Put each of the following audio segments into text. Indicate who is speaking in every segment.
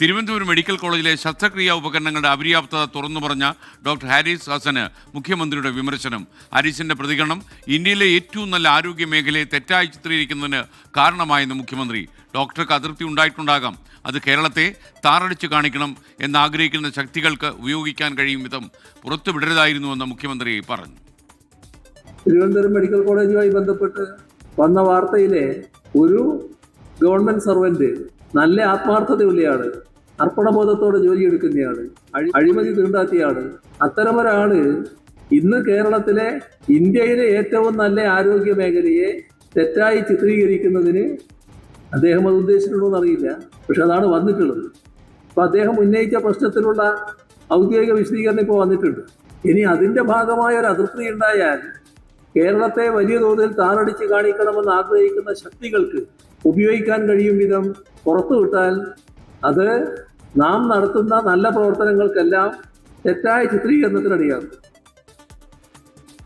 Speaker 1: Thiruvananthapuram medical കോളേജിലെ ശസ്ത്രക്രിയാ ഉപകരണങ്ങളുടെ അപര്യാപ്തത തുറന്നു പറഞ്ഞ ഡോക്ടർ ഹാരിസ് ഹസന് മുഖ്യമന്ത്രിയുടെ വിമർശനം. ഹാരിസിന്റെ പ്രതികരണം ഇന്ത്യയിലെ ഏറ്റവും നല്ല ആരോഗ്യ മേഖലയെ തെറ്റായി ചിത്രീകരിക്കുന്നതിന് കാരണമായെന്ന് മുഖ്യമന്ത്രി. ഡോക്ടർക്ക് അതൃപ്തി ഉണ്ടായിട്ടുണ്ടാകാം. അത് കേരളത്തെ താറടിച്ചു കാണിക്കണം എന്നാഗ്രഹിക്കുന്ന ശക്തികൾക്ക് ഉപയോഗിക്കാൻ കഴിയും വിധം പുറത്തുവിടരുതായിരുന്നുവെന്ന് മുഖ്യമന്ത്രി പറഞ്ഞു.
Speaker 2: തിരുവനന്തപുരം മെഡിക്കൽ കോളേജുമായി ബന്ധപ്പെട്ട് വന്ന വാർത്തയിലെ ഒരു ഗവൺമെന്റ് സർവന്റ് നല്ല ആത്മാർത്ഥതയുള്ളയാൾ. അർപ്പണബോധത്തോടെ ജോലിയെടുക്കുന്നയാൾ. അഴി അഴിമതി തീണ്ടാത്തിയാണ് അത്തരമൊരാൾ ഇന്ന് കേരളത്തിലെ ഇന്ത്യയിലെ ഏറ്റവും നല്ല ആരോഗ്യ മേഖലയെ തെറ്റായി ചിത്രീകരിക്കുന്നതിന് അദ്ദേഹം അത് ഉദ്ദേശിച്ചിട്ടുണ്ടോ എന്നറിയില്ല. പക്ഷെ അതാണ് വന്നിട്ടുള്ളത്. അപ്പൊ അദ്ദേഹം ഉന്നയിച്ച പ്രശ്നത്തിലുള്ള ഔദ്യോഗിക വിശദീകരണം ഇപ്പോൾ വന്നിട്ടുണ്ട്. ഇനി അതിന്റെ ഭാഗമായ ഒരു അതൃപ്തി ഉണ്ടായാൽ കേരളത്തെ വലിയ തോതിൽ താറടിച്ച് കാണിക്കണമെന്ന് ആഗ്രഹിക്കുന്ന ശക്തികൾക്ക് ഉപയോഗിക്കാൻ കഴിയും വിധം പുറത്തുവിട്ടാൽ അത് നാം നടത്തുന്ന നല്ല പ്രവർത്തനങ്ങൾക്കെല്ലാം തെറ്റായ ചിത്രീകരണത്തിനടിയാണ്.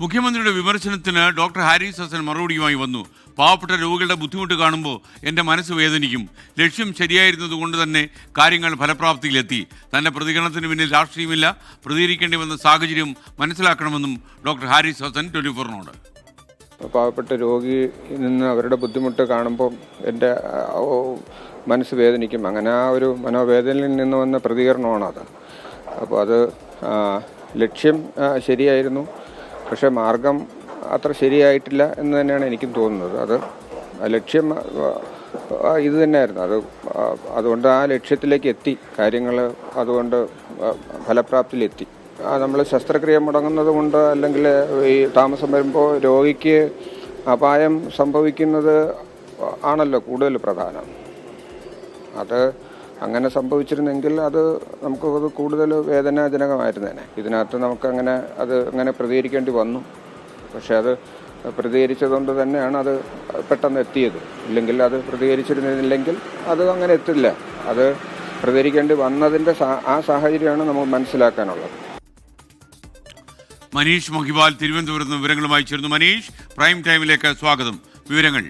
Speaker 1: മുഖ്യമന്ത്രിയുടെ വിമർശനത്തിന് ഡോക്ടർ ഹാരിസ് ഹസൻ മറുപടിയുമായി വന്നു. പാവപ്പെട്ട രോഗികളുടെ ബുദ്ധിമുട്ട് കാണുമ്പോൾ എന്റെ മനസ്സ് വേദനിക്കും. ലക്ഷ്യം ശരിയായിരുന്നത് കൊണ്ട് തന്നെ കാര്യങ്ങൾ ഫലപ്രാപ്തിയിലെത്തി. തന്റെ പ്രതികരണത്തിന് പിന്നിൽ രാഷ്ട്രീയമില്ല. പ്രതികരിക്കേണ്ടി വന്ന സാഹചര്യം മനസ്സിലാക്കണമെന്നും ഡോക്ടർ ഹാരിസ് ഹസൻ ട്വന്റി ഫോറിനോട്
Speaker 3: പാവപ്പെട്ട രോഗി നിന്ന് അവരുടെ ബുദ്ധിമുട്ട് കാണുമ്പോൾ എന്റെ മനസ്സ് വേദനിക്കും. അങ്ങനെ ആ ഒരു മനോവേദനയിൽ നിന്ന് വന്ന പ്രതികരണമാണ് അത്. അപ്പോൾ അത് ലക്ഷ്യം ശരിയായിരുന്നു. പക്ഷേ മാർഗം അത്ര ശരിയായിട്ടില്ല എന്ന് തന്നെയാണ് എനിക്കും തോന്നുന്നത്. അത് ലക്ഷ്യം ഇത് തന്നെയായിരുന്നു. അത് അതുകൊണ്ട് ആ ലക്ഷ്യത്തിലേക്ക് എത്തി. കാര്യങ്ങൾ അതുകൊണ്ട് ഫലപ്രാപ്തിയിലെത്തി. നമ്മൾ ശസ്ത്രക്രിയ മുടങ്ങുന്നത് കൊണ്ട് അല്ലെങ്കിൽ ഈ താമസം വരുമ്പോൾ രോഗിക്ക് അപായം സംഭവിക്കുന്നത് ആണല്ലോ കൂടുതൽ പ്രധാനം. അത് അങ്ങനെ സംഭവിച്ചിരുന്നെങ്കിൽ അത് നമുക്ക് അത് കൂടുതൽ വേദനാജനകമായിരുന്നേനെ. ഇതിനകത്ത് നമുക്കങ്ങനെ അത് അങ്ങനെ പ്രതികരിക്കേണ്ടി വന്നു. പക്ഷേ അത് പ്രതികരിച്ചതുകൊണ്ട് തന്നെയാണ് അത് പെട്ടെന്ന് എത്തിയത്. ഇല്ലെങ്കിൽ അത് പ്രതികരിച്ചിരുന്നില്ലെങ്കിൽ അത് അങ്ങനെ എത്തില്ല. അത് പ്രതികരിക്കേണ്ടി വന്നതിന്റെ ആ സാഹചര്യമാണ് നമുക്ക് മനസ്സിലാക്കാനുള്ളത്.
Speaker 1: മനീഷ് മഹിബാൽ തിരുവനന്തപുരത്ത് വിവരങ്ങളുമായി ചേർന്നു മനീഷ് പ്രൈം ടൈമിലേക്ക് സ്വാഗതം. വിവരങ്ങൾ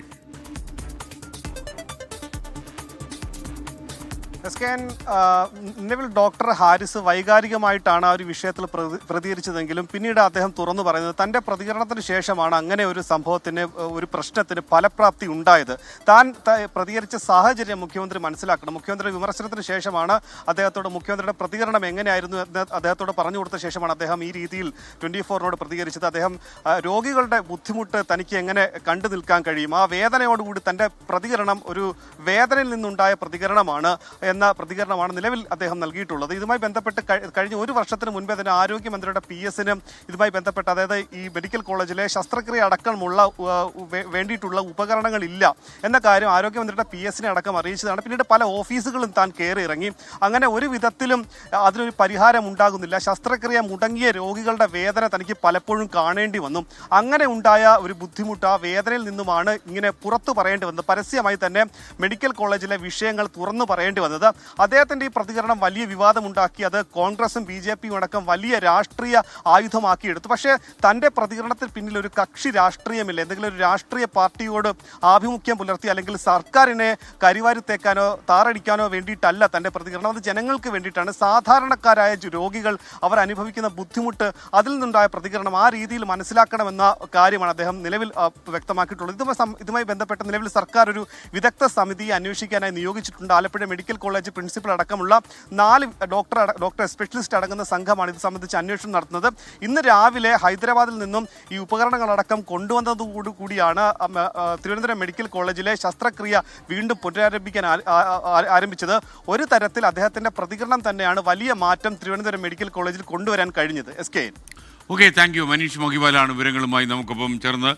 Speaker 4: എസ് കെ എൻ നിലവിൽ ഡോക്ടർ ഹാരിസ് വൈകാരികമായിട്ടാണ് ആ ഒരു വിഷയത്തിൽ പ്രതി- പ്രതികരിച്ചതെങ്കിലും പിന്നീട് അദ്ദേഹം തുറന്നു പറയുന്നത് തന്റെ പ്രതികരണത്തിന് ശേഷമാണ് അങ്ങനെ ഒരു സംഭവത്തിന് ഒരു പ്രശ്നത്തിന് ഫലപ്രാപ്തി ഉണ്ടായത്. താൻ പ്രതികരിച്ച സാഹചര്യം മുഖ്യമന്ത്രി മനസ്സിലാക്കണം. മുഖ്യമന്ത്രിയുടെ വിമർശനത്തിന് ശേഷമാണ് അദ്ദേഹത്തോട് മുഖ്യമന്ത്രിയുടെ പ്രതികരണം എങ്ങനെയായിരുന്നു എന്ന് അദ്ദേഹത്തോട് പറഞ്ഞു കൊടുത്ത ശേഷമാണ് അദ്ദേഹം ഈ രീതിയിൽ ട്വന്റി ഫോറിനോട് പ്രതികരിച്ചത്. അദ്ദേഹം രോഗികളുടെ ബുദ്ധിമുട്ട് തനിക്ക് എങ്ങനെ കണ്ടു നിൽക്കാൻ കഴിയും? ആ വേദനയോടുകൂടി തന്റെ പ്രതികരണം ഒരു വേദനയിൽ നിന്നുണ്ടായ പ്രതികരണമാണ് എന്ന പ്രതികരണമാണ് നിലവിൽ അദ്ദേഹം നൽകിയിട്ടുള്ളത്. ഇതുമായി ബന്ധപ്പെട്ട് കഴിഞ്ഞ ഒരു വർഷത്തിന് മുൻപേ തന്നെ ആരോഗ്യമന്ത്രിയുടെ പി എസിന് ഇതുമായി ബന്ധപ്പെട്ട് അതായത് ഈ മെഡിക്കൽ കോളേജിലെ ശസ്ത്രക്രിയ അടക്കമുള്ള വേണ്ടിയിട്ടുള്ള ഉപകരണങ്ങളില്ല എന്ന കാര്യം ആരോഗ്യമന്ത്രിയുടെ പി എസിനെ അടക്കം അറിയിച്ചതാണ്. പിന്നീട് പല ഓഫീസുകളും താൻ കയറി ഇറങ്ങി അങ്ങനെ ഒരു വിധത്തിലും അതിനൊരു പരിഹാരം ഉണ്ടാകുന്നില്ല. ശസ്ത്രക്രിയ മുടങ്ങിയ രോഗികളുടെ വേദന തനിക്ക് പലപ്പോഴും കാണേണ്ടി വന്നു. അങ്ങനെ ഉണ്ടായ ഒരു ബുദ്ധിമുട്ട് ആ വേദനയിൽ നിന്നുമാണ് ഇങ്ങനെ പുറത്തു പറയേണ്ടി വന്നത്. പരസ്യമായി തന്നെ മെഡിക്കൽ കോളേജിലെ വിഷയങ്ങൾ തുറന്നു പറയേണ്ടി വന്നത്. അദ്ദേഹത്തിന്റെ ഈ പ്രതികരണം വലിയ വിവാദമുണ്ടാക്കി. അത് കോൺഗ്രസും ബി ജെ പിയും അടക്കം വലിയ രാഷ്ട്രീയ ആയുധമാക്കി എടുത്തു. പക്ഷേ തന്റെ പ്രതികരണത്തിന് പിന്നിൽ ഒരു കക്ഷി രാഷ്ട്രീയമില്ല. എന്തെങ്കിലും ഒരു രാഷ്ട്രീയ പാർട്ടിയോട് ആഭിമുഖ്യം പുലർത്തി അല്ലെങ്കിൽ സർക്കാരിനെ കരിവാരി തേക്കാനോ താറടിക്കാനോ വേണ്ടിയിട്ടല്ല തന്റെ പ്രതികരണം. അത് ജനങ്ങൾക്ക് വേണ്ടിയിട്ടാണ്. സാധാരണക്കാരായ രോഗികൾ അവർ അനുഭവിക്കുന്ന ബുദ്ധിമുട്ട് അതിൽ നിന്നുണ്ടായ പ്രതികരണം ആ രീതിയിൽ മനസ്സിലാക്കണമെന്ന കാര്യമാണ് അദ്ദേഹം നിലവിൽ വ്യക്തമാക്കിയിട്ടുള്ളത്. ഇതുമായി ഇതുമായി ബന്ധപ്പെട്ട് നിലവിൽ സർക്കാർ ഒരു വിദഗ്ധ സമിതിയെ അന്വേഷിക്കാനായി നിയോഗിച്ചിട്ടുണ്ട്. ആലപ്പുഴ മെഡിക്കൽ കോളേജ് പ്രിൻസിപ്പൽ അടക്കമുള്ള നാല് ഡോക്ടർ ഡോക്ടർ സ്പെഷ്യലിസ്റ്റ് അടങ്ങുന്ന സംഘമാണ് ഇത് സംബന്ധിച്ച് അന്വേഷണം നടത്തുന്നത്. ഇന്ന് രാവിലെ ഹൈദരാബാദിൽ നിന്നും ഈ ഉപകരണങ്ങളടക്കം കൊണ്ടുവന്നതോടു കൂടിയാണ് തിരുവനന്തപുരം മെഡിക്കൽ കോളേജിലെ ശസ്ത്രക്രിയ വീണ്ടും പുനരാരംഭിക്കാൻ ആരംഭിച്ചത്. ഒരു തരത്തിൽ അദ്ദേഹത്തിന്റെ പ്രതികരണം തന്നെയാണ് വലിയ മാറ്റം തിരുവനന്തപുരം മെഡിക്കൽ കോളേജിൽ കൊണ്ടുവരാൻ കഴിഞ്ഞത്. S K
Speaker 1: okay thank you Manish മോഹിബാലാണ് വിവരങ്ങളുമായി നമുക്കൊപ്പം ചേർന്ന്